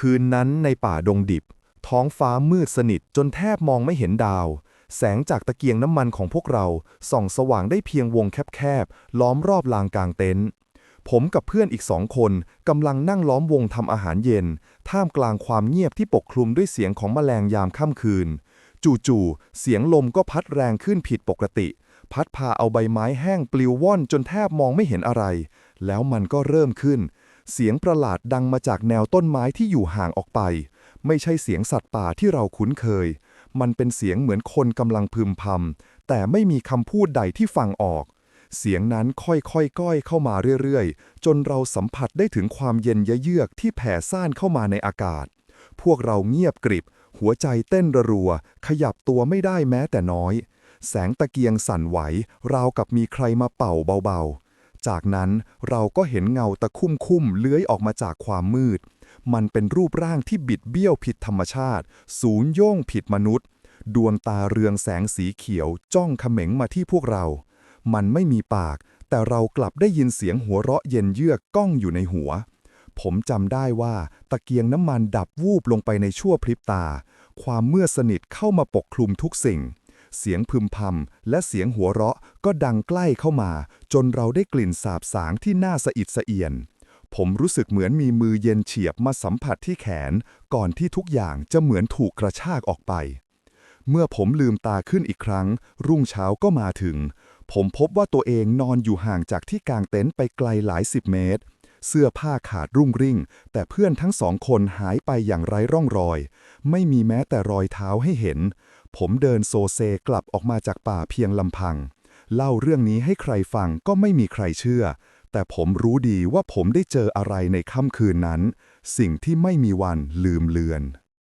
คืนนั้นในป่าดงดิบ ท้องฟ้ามืดสนิทจนแทบมองไม่เห็นดาว แสงจากตะเกียงน้ำมันของพวกเรา ส่องสว่างได้เพียงวงแคบๆ ล้อมรอบลานกลางเต็นท์ผมกับเพื่อนอีกสองคนกำลังนั่งล้อมวงทำอาหารเย็น ท่ามกลางความเงียบที่ปกคลุมด้วยเสียงของแมลงยามค่ำคืน จู่ๆ เสียงลมก็พัดแรงขึ้นผิดปกติ พัดพาเอาใบไม้แห้งปลิวว่อนจนแทบมองไม่เห็นอะไร แล้วมันก็เริ่มขึ้น เสียงประหลาดดังมาจากแนวต้นไม้ที่อยู่ห่างออกไป ไม่ใช่เสียงสัตว์ป่าที่เราคุ้นเคย มันเป็นเสียงเหมือนคนกำลังพึมพำแต่ไม่มีคำพูดใดที่ฟังออก เสียงนั้นค่อยๆก้อยเข้ามาเรื่อยๆ จนเราสัมผัสได้ถึงความเย็นเยือกที่แผ่ซ่านเข้ามาในอากาศ พวกเราเงียบกริบ หัวใจเต้นระรัว ขยับตัวไม่ได้แม้แต่น้อย แสงตะเกียงสั่นไหว ราวกับมีใครมาเป่าเบาๆ จากนั้นเราก็เห็นเงาตะคุ่มคุ่มเลื้อยออกมาจากความมืด มันเป็นรูปร่างที่บิดเบี้ยวผิดธรรมชาติ สูงโย่งผิดมนุษย์ ดวงตาเรืองแสงสีเขียวจ้องเขม็งมาที่พวกเรา มันไม่มีปาก แต่เรากลับได้ยินเสียงหัวเราะเย็นเยือกก้องอยู่ในหัว ผมจำได้ว่าตะเกียงน้ำมันดับวูบลงไปในชั่วพริบตา ความเมื่อสนิทเข้ามาปกคลุมทุกสิ่ง เสียงพึมพำและเสียงหัวเราะก็ดังใกล้เข้ามา จนเราได้กลิ่นสาบสางที่น่าสะอิดสะเอียน ผมรู้สึกเหมือนมีมือเย็นเฉียบมาสัมผัสที่แขน ก่อนที่ทุกอย่างจะเหมือนถูกกระชากออกไป เมื่อผมลืมตาขึ้นอีกครั้ง รุ่งเช้าก็มาถึง ผมพบว่าตัวเองนอนอยู่ห่างจากที่กางเต็นท์ไปไกลหลายสิบเมตรเสื้อผ้าขาดรุ่งริ่ง แต่เพื่อนทั้งสองคนหายไปอย่างไร้ร่องรอย ไม่มีแม้แต่รอยเท้าให้เห็น ผมเดินโซเซกลับออกมาจากป่าเพียงลำพัง เล่าเรื่องนี้ให้ใครฟังก็ไม่มีใครเชื่อ แต่ผมรู้ดีว่าผมได้เจออะไรในค่ำคืนนั้น สิ่งที่ไม่มีวันลืมเลือน